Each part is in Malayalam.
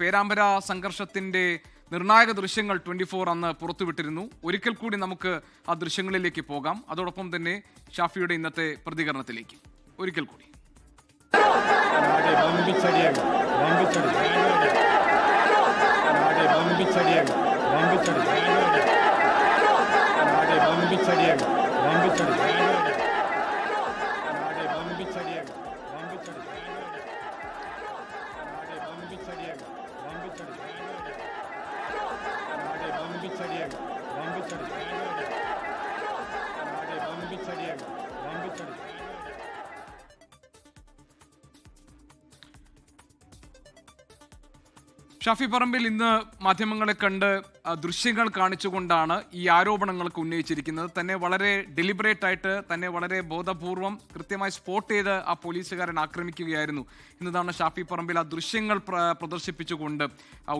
പേരാമ്പര സംഘർഷത്തിന്റെ നിർണായക ദൃശ്യങ്ങൾ ട്വന്റി ഫോർ അന്ന് പുറത്തുവിട്ടിരുന്നു. ഒരിക്കൽ കൂടി നമുക്ക് ആ ദൃശ്യങ്ങളിലേക്ക് പോകാം. അതോടൊപ്പം തന്നെ ഷാഫിയുടെ ഇന്നത്തെ പ്രതികരണത്തിലേക്ക്. ഒരിക്കൽ കൂടി. ഷാഫി പറമ്പിൽ ഇന്ന് മാധ്യമങ്ങളെ കണ്ട് ദൃശ്യങ്ങൾ കാണിച്ചുകൊണ്ടാണ് ഈ ആരോപണങ്ങൾക്ക് ഉന്നയിച്ചിരിക്കുന്നത്. തന്നെ വളരെ ഡെലിബറേറ്റ് ആയിട്ട് തന്നെ വളരെ ബോധപൂർവം കൃത്യമായി സ്പോട്ട് ചെയ്ത് ആ പോലീസുകാരൻ ആക്രമിക്കുകയായിരുന്നു എന്നതാണ് ഷാഫി പറമ്പിൽ ആ ദൃശ്യങ്ങൾ പ്രദർശിപ്പിച്ചുകൊണ്ട്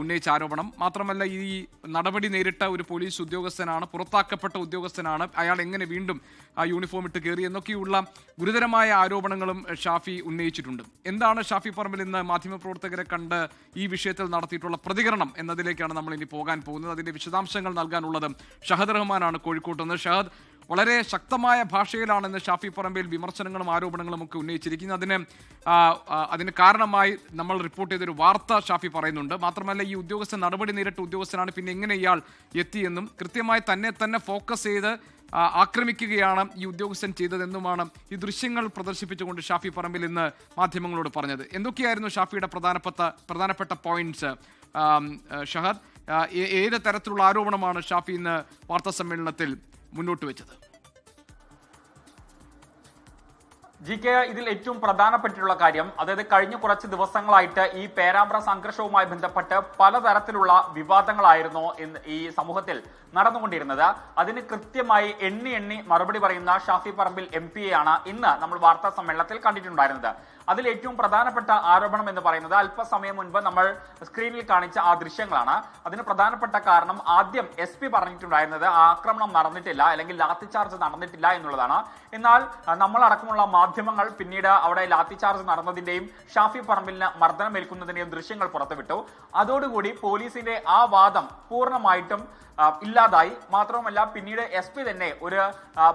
ഉന്നയിച്ച ആരോപണം. മാത്രമല്ല ഈ നടപടി നേരിട്ട ഒരു പോലീസ് ഉദ്യോഗസ്ഥനാണ് പുറത്താക്കപ്പെട്ട ഉദ്യോഗസ്ഥനാണ്. അയാൾ എങ്ങനെ വീണ്ടും ആ യൂണിഫോം ഇട്ട് കയറി എന്നൊക്കെയുള്ള ഗുരുതരമായ ആരോപണങ്ങളും ഷാഫി ഉന്നയിച്ചിട്ടുണ്ട്. എന്താണ് ഷാഫി പറമ്പിൽ ഇന്ന് മാധ്യമപ്രവർത്തകരെ കണ്ട് ഈ വിഷയത്തിൽ നടത്തിയിട്ടുള്ള പ്രതികരണം എന്നതിലേക്കാണ് നമ്മൾ ഇനി പോകാൻ പോകുന്നത്. അതിന്റെ വിശദാംശങ്ങൾ നൽകാനുള്ളത്. ഷഹദ് റഹ്മാനാണ് കോഴിക്കോട്ട് നിന്ന്. ഷഹദ് വളരെ ശക്തമായ ഭാഷയിലാണ് ഇന്ന് ഷാഫി പറമ്പിൽ വിമർശനങ്ങളും ആരോപണങ്ങളും ഒക്കെ ഉന്നയിച്ചിരിക്കുന്നത് അതിന് അതിന് കാരണമായി നമ്മൾ റിപ്പോർട്ട് ചെയ്തൊരു വാർത്ത ഷാഫി പറയുന്നുണ്ട്. മാത്രമല്ല ഈ ഉദ്യോഗസ്ഥ നടപടി നേരിട്ട ഉദ്യോഗസ്ഥനാണ്. പിന്നെ എങ്ങനെ ഇയാൾ എത്തിയെന്നും കൃത്യമായി തന്നെ തന്നെ ഫോക്കസ് ചെയ്ത് ആക്രമിക്കുകയാണ് ഈ ഉദ്യോഗസ്ഥൻ ചെയ്തതെന്നുമാണ് ഈ ദൃശ്യങ്ങൾ പ്രദർശിപ്പിച്ചുകൊണ്ട് ഷാഫി പറമ്പിൽ ഇന്ന് മാധ്യമങ്ങളോട് പറഞ്ഞത്. എന്തൊക്കെയായിരുന്നു ഷാഫിയുടെ പ്രധാനപ്പെട്ട പ്രധാനപ്പെട്ട പോയിന്റ്സ് ഷഹദ് ഏത് തരത്തിലുള്ള ആരോപണമാണ് ഷാഫി ഇന്ന് വാർത്താ സമ്മേളനത്തിൽ മുന്നോട്ട് വെച്ചത്? ജി കെ ഇതിൽ ഏറ്റവും പ്രധാനപ്പെട്ടിട്ടുള്ള കാര്യം അതായത് കഴിഞ്ഞ കുറച്ച് ദിവസങ്ങളായിട്ട് ഈ പേരാമ്പ്ര സംഘർഷവുമായി ബന്ധപ്പെട്ട് പലതരത്തിലുള്ള വിവാദങ്ങളായിരുന്നു ഈ സമൂഹത്തിൽ നടന്നുകൊണ്ടിരുന്നത്. അതിന് കൃത്യമായി എണ്ണി എണ്ണി മറുപടി പറയുന്ന ഷാഫി പറമ്പിൽ എം ആണ് ഇന്ന് നമ്മൾ വാർത്താ സമ്മേളനത്തിൽ കണ്ടിട്ടുണ്ടായിരുന്നത്. അതിൽ ഏറ്റവും പ്രധാനപ്പെട്ട ആരോപണം എന്ന് പറയുന്നത് അല്പസമയം മുൻപ് നമ്മൾ സ്ക്രീനിൽ കാണിച്ച ആ ദൃശ്യങ്ങളാണ്. അതിന് പ്രധാനപ്പെട്ട കാരണം ആദ്യം എസ് പി പറഞ്ഞിട്ടുണ്ടായിരുന്നത് ആക്രമണം നടന്നിട്ടില്ല അല്ലെങ്കിൽ ലാത്തി ചാർജ് നടന്നിട്ടില്ല എന്നുള്ളതാണ്. എന്നാൽ നമ്മളടക്കമുള്ള മാധ്യമങ്ങൾ പിന്നീട് അവിടെ ലാത്തി ചാർജ് നടന്നതിന്റെയും ഷാഫി പറമ്പിലിന് മർദ്ദനമേൽക്കുന്നതിന്റെയും ദൃശ്യങ്ങൾ പുറത്തുവിട്ടു. അതോടുകൂടി പോലീസിന്റെ ആ വാദം പൂർണമായിട്ടും ഇല്ലാതായി. മാത്രവുമല്ല പിന്നീട് എസ് പി തന്നെ ഒരു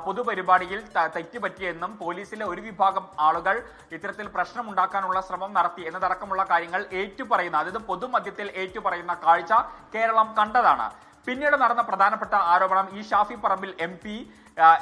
പൊതുപരിപാടിയിൽ തെറ്റുപറ്റിയെന്നും പോലീസിലെ ഒരു വിഭാഗം ആളുകൾ ഇത്തരത്തിൽ പ്രശ്നമുണ്ടാക്കാനുള്ള ശ്രമം നടത്തി എന്നതടക്കമുള്ള കാര്യങ്ങൾ ഏറ്റുപറയുന്ന അതായത് പൊതുമധ്യത്തിൽ ഏറ്റുപറയുന്ന കാഴ്ച കേരളം കണ്ടതാണ്. പിന്നീട് നടന്ന പ്രധാനപ്പെട്ട ആരോപണം ഈ ഷാഫി പറമ്പിൽ എം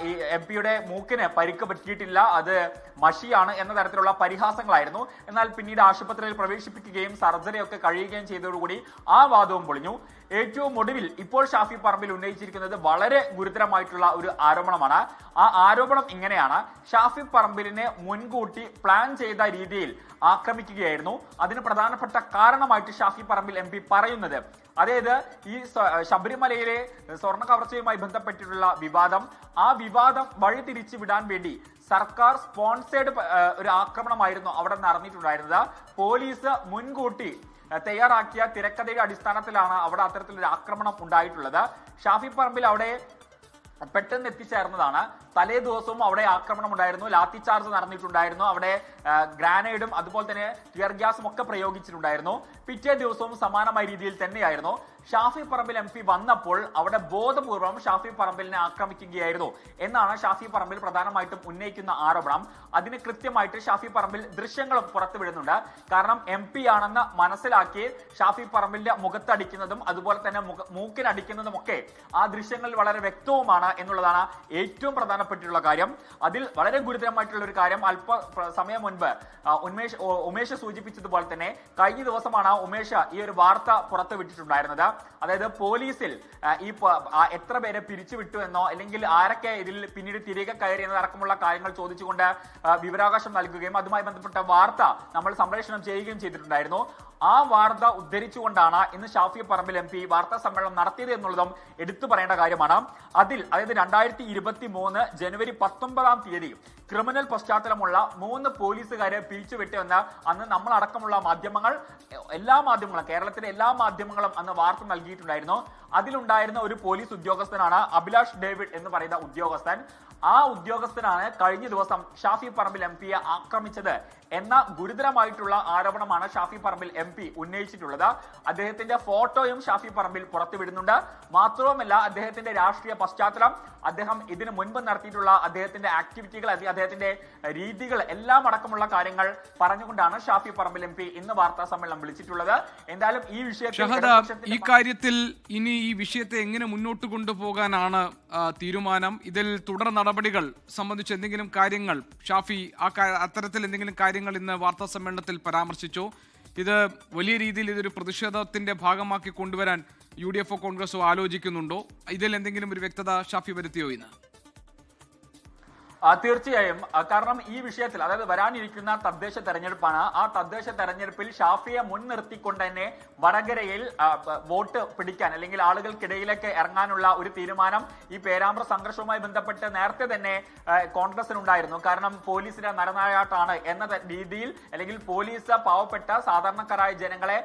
ഈ എം പിയുടെ മൂക്കിന് പരിക്ക് പറ്റിയിട്ടില്ല അത് മഷിയാണ് എന്ന തരത്തിലുള്ള പരിഹാസങ്ങളായിരുന്നു. എന്നാൽ പിന്നീട് ആശുപത്രിയിൽ പ്രവേശിപ്പിക്കുകയും സർജറി ഒക്കെ കഴിയുകയും ചെയ്തതോടുകൂടി ആ വാദവും പൊളിഞ്ഞു. ഏറ്റവും ഒടുവിൽ ഇപ്പോൾ ഷാഫി പറമ്പിൽ ഉന്നയിച്ചിരിക്കുന്നത് വളരെ ഗുരുതരമായിട്ടുള്ള ഒരു ആരോപണമാണ്. ആ ആരോപണം ഇങ്ങനെയാണ്. ഷാഫി പറമ്പിലിനെ മുൻകൂട്ടി പ്ലാൻ ചെയ്ത രീതിയിൽ ആക്രമിക്കുകയായിരുന്നു. അതിന് പ്രധാനപ്പെട്ട കാരണമായിട്ട് ഷാഫി പറമ്പിൽ എം പറയുന്നത് അതായത് ഈ ശബരിമലയിലെ സ്വർണ കവർച്ചയുമായി ബന്ധപ്പെട്ടിട്ടുള്ള വിവാദം ആ വിവാദം വഴി തിരിച്ചു വിടാൻ വേണ്ടി സർക്കാർ സ്പോൺസേഡ് ഒരു ആക്രമണമായിരുന്നു അവിടെ നടന്നിട്ടുണ്ടായിരുന്നത്. പോലീസ് മുൻകൂട്ടി തയ്യാറാക്കിയ തിരക്കഥയുടെ അടിസ്ഥാനത്തിലാണ് അവിടെ അത്തരത്തിലൊരു ആക്രമണം ഉണ്ടായിട്ടുള്ളത്. ഷാഫി പറമ്പിൽ അവിടെ പെട്ടെന്ന് എത്തിച്ചേർന്നതാണ്. തലേ ദിവസവും അവിടെ ആക്രമണം ഉണ്ടായിരുന്നു. ലാത്തി ചാർജ് നടന്നിട്ടുണ്ടായിരുന്നു. അവിടെ ഗ്രാനൈഡും അതുപോലെ തന്നെ ടിയർ ഗ്യാസും ഒക്കെ പ്രയോഗിച്ചിട്ടുണ്ടായിരുന്നു. പിറ്റേ ദിവസവും സമാനമായ രീതിയിൽ തന്നെയായിരുന്നു. ഷാഫി പറമ്പിൽ എം പി വന്നപ്പോൾ അവിടെ ബോധപൂർവം ഷാഫി പറമ്പിലിനെ ആക്രമിക്കുകയായിരുന്നു എന്നാണ് ഷാഫി പറമ്പിൽ പ്രധാനമായിട്ടും ഉന്നയിക്കുന്ന ആരോപണം. അതിന് കൃത്യമായിട്ട് ഷാഫി പറമ്പിൽ ദൃശ്യങ്ങളും പുറത്തുവിടുന്നുണ്ട് കാരണം എം പി ആണെന്ന് മനസ്സിലാക്കി ഷാഫി പറമ്പിലിന്റെ മുഖത്തടിക്കുന്നതും അതുപോലെ തന്നെ മൂക്കിനടിക്കുന്നതും ഒക്കെ ആ ദൃശ്യങ്ങളിൽ വളരെ വ്യക്തവുമാണ് എന്നുള്ളതാണ് ഏറ്റവും പ്രധാനപ്പെട്ടിട്ടുള്ള കാര്യം. അതിൽ വളരെ ഗുരുതരമായിട്ടുള്ള ഒരു കാര്യം അല്പ സമയം മുൻപ് ഉമേഷ് ഉമേഷ് സൂചിപ്പിച്ചതുപോലെ തന്നെ കഴിഞ്ഞ ദിവസമാണ് ഉമേഷ് ഈ ഒരു വാർത്ത പുറത്തുവിട്ടിട്ടുണ്ടായിരുന്നത്. അതായത് പോലീസിൽ ഈ എത്ര പേരെ പിരിച്ചുവിട്ടു എന്നോ അല്ലെങ്കിൽ ആരൊക്കെ ഇതിൽ പിന്നീട് തിരികെ കയറി എന്നതടക്കമുള്ള കാര്യങ്ങൾ ചോദിച്ചുകൊണ്ട് വിവരാവകാശം നൽകുകയും അതുമായി ബന്ധപ്പെട്ട വാർത്ത നമ്മൾ സംപ്രേഷണം ചെയ്യുകയും ചെയ്തിട്ടുണ്ടായിരുന്നു. ആ വാർത്ത ഉദ്ധരിച്ചുകൊണ്ടാണ് ഇന്ന് ഷാഫി പറമ്പിൽ എം പി വാർത്താ സമ്മേളനം നടത്തിയത് എന്നുള്ളതും എടുത്തു പറയേണ്ട കാര്യമാണ്. അതിൽ അതായത് രണ്ടായിരത്തി ഇരുപത്തി മൂന്ന് ജനുവരി പത്തൊമ്പതാം തീയതി ക്രിമിനൽ പശ്ചാത്തലമുള്ള മൂന്ന് പോലീസുകാരെ പിരിച്ചുവിട്ടുവെന്ന് അന്ന് നമ്മളടക്കമുള്ള മാധ്യമങ്ങൾ എല്ലാ മാധ്യമങ്ങളും കേരളത്തിലെ എല്ലാ മാധ്യമങ്ങളും അന്ന് വാർത്ത നൽകിയിട്ടുണ്ടായിരുന്നു. അതിലുണ്ടായിരുന്ന ഒരു പോലീസ് ഉദ്യോഗസ്ഥനാണ് അഭിലാഷ് ഡേവിഡ് എന്ന് പറയുന്ന ഉദ്യോഗസ്ഥൻ. ആ ഉദ്യോഗസ്ഥനാണ് കഴിഞ്ഞ ദിവസം ഷാഫി പറമ്പിൽ എം പിയെ ആക്രമിച്ചത്. എന്ന ഗുരുതരമായിട്ടുള്ള ആരോപണമാണ് ഷാഫി പറമ്പിൽ എം പി ഉന്നയിച്ചിട്ടുള്ളത്. അദ്ദേഹത്തിന്റെ ഫോട്ടോയും ഷാഫി പറമ്പിൽ പുറത്തുവിടുന്നുണ്ട്. മാത്രവുമല്ല അദ്ദേഹത്തിന്റെ രാഷ്ട്രീയ പശ്ചാത്തലം അദ്ദേഹം ഇതിനു മുൻപ് നടത്തിയിട്ടുള്ള അദ്ദേഹത്തിന്റെ ആക്ടിവിറ്റികൾ അദ്ദേഹത്തിന്റെ രീതികൾ എല്ലാം അടക്കമുള്ള കാര്യങ്ങൾ പറഞ്ഞുകൊണ്ടാണ് ഷാഫി പറമ്പിൽ എം പി ഇന്ന് വാർത്താ സമ്മേളനം വിളിച്ചിട്ടുള്ളത്. എന്തായാലും ഈ വിഷയത്തിൽ ഈ കാര്യത്തിൽ ഇനി ഈ വിഷയത്തെ എങ്ങനെ മുന്നോട്ട് കൊണ്ടുപോകാനാണ് തീരുമാനം? ഇതിൽ തുടർ നടപടികൾ സംബന്ധിച്ച് എന്തെങ്കിലും കാര്യങ്ങൾ? ഷാഫി ആ അത്തരത്തിൽ എന്തെങ്കിലും കാര്യങ്ങൾ ഇന്ന് വാർത്താ സമ്മേളനത്തിൽ പരാമർശിച്ചു. ഇത് വലിയ രീതിയിൽ ഇതൊരു പ്രതിഷേധത്തിന്റെ ഭാഗമാക്കി കൊണ്ടുവരാൻ യു ഡി എഫോ കോൺഗ്രസോ ആലോചിക്കുന്നുണ്ടോ? ഇതിൽ എന്തെങ്കിലും ഒരു വ്യക്തത ഷാഫി വരുത്തിയോ ഇന്ന്? തീർച്ചയായും. കാരണം ഈ വിഷയത്തിൽ അതായത് വരാനിരിക്കുന്ന തദ്ദേശ തെരഞ്ഞെടുപ്പാണ് ആ തദ്ദേശ തെരഞ്ഞെടുപ്പിൽ ഷാഫിയെ മുൻനിർത്തിക്കൊണ്ട് തന്നെ വടകരയിൽ വോട്ട് പിടിക്കാൻ അല്ലെങ്കിൽ ആളുകൾക്കിടയിലേക്ക് ഇറങ്ങാനുള്ള ഒരു തീരുമാനം ഈ പേരാമ്പ്ര സംഘർഷവുമായി ബന്ധപ്പെട്ട് നേരത്തെ തന്നെ കോൺഗ്രസിനുണ്ടായിരുന്നു. കാരണം പോലീസിന്റെ നരനായാട്ടാണ് എന്ന രീതിയിൽ അല്ലെങ്കിൽ പോലീസ് പാവപ്പെട്ട സാധാരണക്കാരായ ജനങ്ങളെ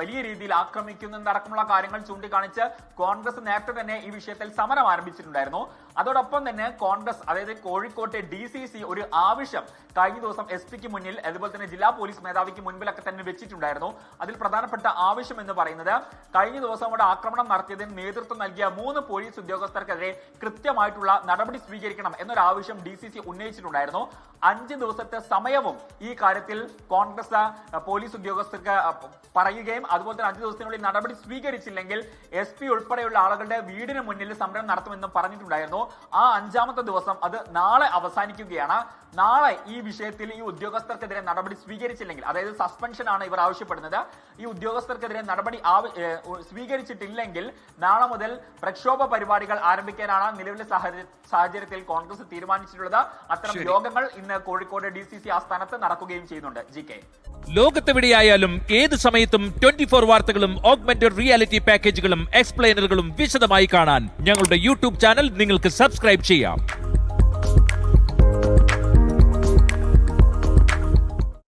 വലിയ രീതിയിൽ ആക്രമിക്കുന്നതടക്കമുള്ള കാര്യങ്ങൾ ചൂണ്ടിക്കാണിച്ച് കോൺഗ്രസ് നേരത്തെ തന്നെ ഈ വിഷയത്തിൽ സമരം ആരംഭിച്ചിട്ടുണ്ടായിരുന്നു. അതോടൊപ്പം തന്നെ കോൺഗ്രസ് അതായത് കോഴിക്കോട്ടെ ഡി സി സി ഒരു ആവശ്യം കഴിഞ്ഞ ദിവസം എസ് പിക്ക് മുന്നിൽ അതുപോലെ തന്നെ ജില്ലാ പോലീസ് മേധാവിക്ക് മുൻപിലൊക്കെ തന്നെ വെച്ചിട്ടുണ്ടായിരുന്നു. അതിൽ പ്രധാനപ്പെട്ട ആവശ്യം എന്ന് പറയുന്നത് കഴിഞ്ഞ ദിവസം അവിടെ ആക്രമണം നടത്തിയതിന് നേതൃത്വം നൽകിയ മൂന്ന് പോലീസ് ഉദ്യോഗസ്ഥർക്കെതിരെ കൃത്യമായിട്ടുള്ള നടപടി സ്വീകരിക്കണം എന്നൊരു ആവശ്യം ഡി സി സി ഉന്നയിച്ചിട്ടുണ്ടായിരുന്നു. അഞ്ച് ദിവസത്തെ സമയവും ഈ കാര്യത്തിൽ കോൺഗ്രസ് പോലീസ് ഉദ്യോഗസ്ഥർക്ക് പറയുകയും അതുപോലെ തന്നെ അഞ്ച് ദിവസത്തിനുള്ളിൽ നടപടി സ്വീകരിച്ചില്ലെങ്കിൽ എസ് പി ഉൾപ്പെടെയുള്ള ആളുകളുടെ വീടിന് മുന്നിൽ സമരം നടത്തുമെന്നും പറഞ്ഞിട്ടുണ്ടായിരുന്നു. ആ അഞ്ചാമത്തെ ദിവസം അത് നാളെ അവസാനിക്കുകയാണ്. നാളെ ഈ വിഷയത്തിൽ ഈ ഉദ്യോഗസ്ഥർക്കെതിരെ നടപടി സ്വീകരിച്ചില്ലെങ്കിൽ അതായത് സസ്പെൻഷൻ ആണ് ഇവർ ആവശ്യപ്പെടുന്നത്. ഈ ഉദ്യോഗസ്ഥർക്കെതിരെ നടപടി സ്വീകരിച്ചിട്ടില്ലെങ്കിൽ നാളെ മുതൽ പ്രക്ഷോഭ പരിപാടികൾ ആരംഭിക്കാനാണ് നിലവിലെ സാഹചര്യത്തിൽ കോൺഗ്രസ് തീരുമാനിച്ചിട്ടുള്ളത്. അത്തരം. യോഗങ്ങൾ ഇന്ന് കോഴിക്കോട് ഡി സി സി ആസ്ഥാനത്ത് നടക്കുകയും ചെയ്യുന്നുണ്ട്. G K. ലോകത്തെവിടെയായാലും ഏത് സമയത്തും ട്വന്റി ഫോർ വാർത്തകളും ഓഗ്മെന്റഡ് റിയാലിറ്റി പാക്കേജുകളും എക്സ്പ്ലെയിനറുകളും വിശദമായി കാണാൻ ഞങ്ങളുടെ യൂട്യൂബ് ചാനൽ നിങ്ങൾക്ക് സബ്സ്ക്രൈബ് ചെയ്യാം.